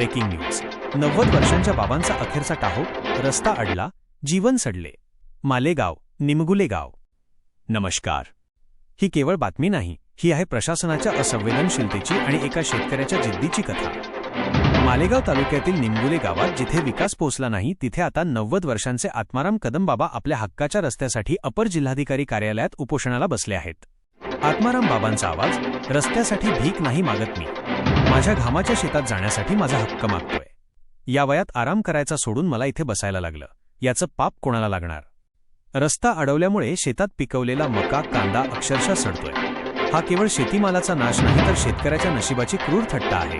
Breaking news. नव्वद वर्षांच्या बाबांचा अखेरचा टाहो रस्ता अडला जीवन सडले. मालेगाव निमगुले गाव. नमस्कार. ही केवळ बातमी नाही ही आहे प्रशासनाच्या असंवेदनशीलतेची आणि एका शेतकऱ्याच्या जिद्दीची कथा. मालेगाव तालुक्यातील निमगुले गावात जिथे विकास पोहोचला नाही तिथे आता नव्वद वर्षांचे आत्माराम कदम बाबा आपल्या हक्काच्या रस्त्यासाठी अपर जिल्हाधिकारी कार्यालयात उपोषणाला बसले आहेत. आत्माराम बाबांचा आवाज रस्त्यासाठी भीक नाही मागत मी. माझ्या घामाच्या शेतात जाण्यासाठी माझा हक्क मागतोय. या वयात आराम करायचा सोडून मला इथे बसायला लागलं. याचं पाप कोणाला लागणार? रस्ता अडवल्यामुळे शेतात पिकवलेला मका कांदा अक्षरशः सडतोय. हा केवळ शेतीमालाचा नाश नाही तर शेतकऱ्याच्या नशिबाची क्रूर थट्टा आहे.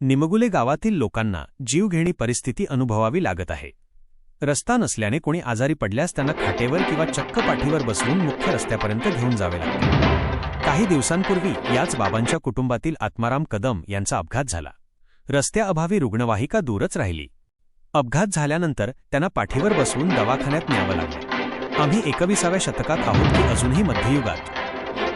निमगुले गावातील लोकांना जीवघेणी परिस्थिती अनुभवावी लागत आहे. रस्ता नसल्याने कोणी आजारी पडल्यास त्यांना खाटेवर किंवा चक्क पाठीवर बसवून मुख्य रस्त्यापर्यंत घेऊन जावे लागते. काही दिवसांपूर्वी याच बाबांच्या कुटुंबातील आत्माराम कदम यांचा अपघात झाला. रस्त्याअभावी रुग्णवाहिका दूरच राहिली. अपघात झाल्यानंतर त्यांना पाठीवर बसवून दवाखान्यात न्यावं लागलं. आम्ही एकविसाव्या शतकात आहोत की अजूनही मध्ययुगात.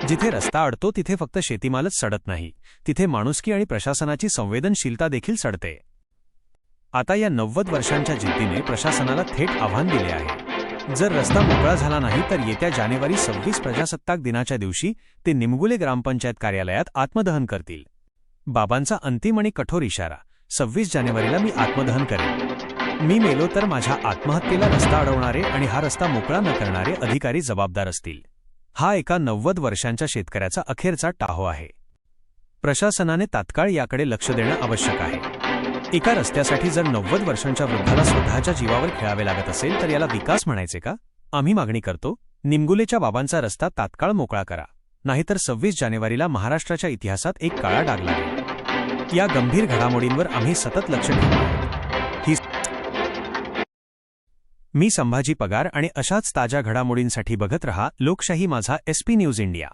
जिथे रस्ता अडतो तिथे फक्त शेतीमालच सडत नाही. तिथे माणुसकी आणि प्रशासनाची संवेदनशीलता देखील सडते. आता या नव्वद वर्षांच्या जिद्दीने प्रशासनाला थेट आव्हान दिले आहे. जर रस्ता मोकळा झाला नाही तर येत्या जानेवारी सव्वीस प्रजासत्ताक दिनाच्या दिवशी ते निमगुले ग्रामपंचायत कार्यालयात आत्मदहन करतील. बाबांचा अंतिम आणि कठोर इशारा. सव्वीस जानेवारीला मी आत्मदहन करेन. मी मेलो तर माझ्या आत्महत्येला रस्ता अडवणारे आणि हा रस्ता मोकळा न करणारे अधिकारी जबाबदार असतील. हा एका नव्वद वर्षांच्या शेतकऱ्याचा अखेरचा टाहो आहे. प्रशासनाने तात्काळ याकडे लक्ष देणं आवश्यक आहे. एका रस्त्यासाठी जर नव्वद वर्षांच्या वृद्धाला स्वतःच्या जीवावर खेळावे लागत असेल तर याला विकास म्हणायचे का? आम्ही मागणी करतो निमगुलेच्या बाबांचा रस्ता तात्काळ मोकळा करा. नाहीतर सव्वीस जानेवारीला महाराष्ट्राच्या इतिहासात एक काळा डाग लागेल. या गंभीर घडामोडींवर आम्ही सतत लक्ष ठेवू. ही मी संभाजी पगार आणि अशाच ताज्या घडामोडींसाठी बघत रहा लोकशाही माझा एसपी न्यूज इंडिया.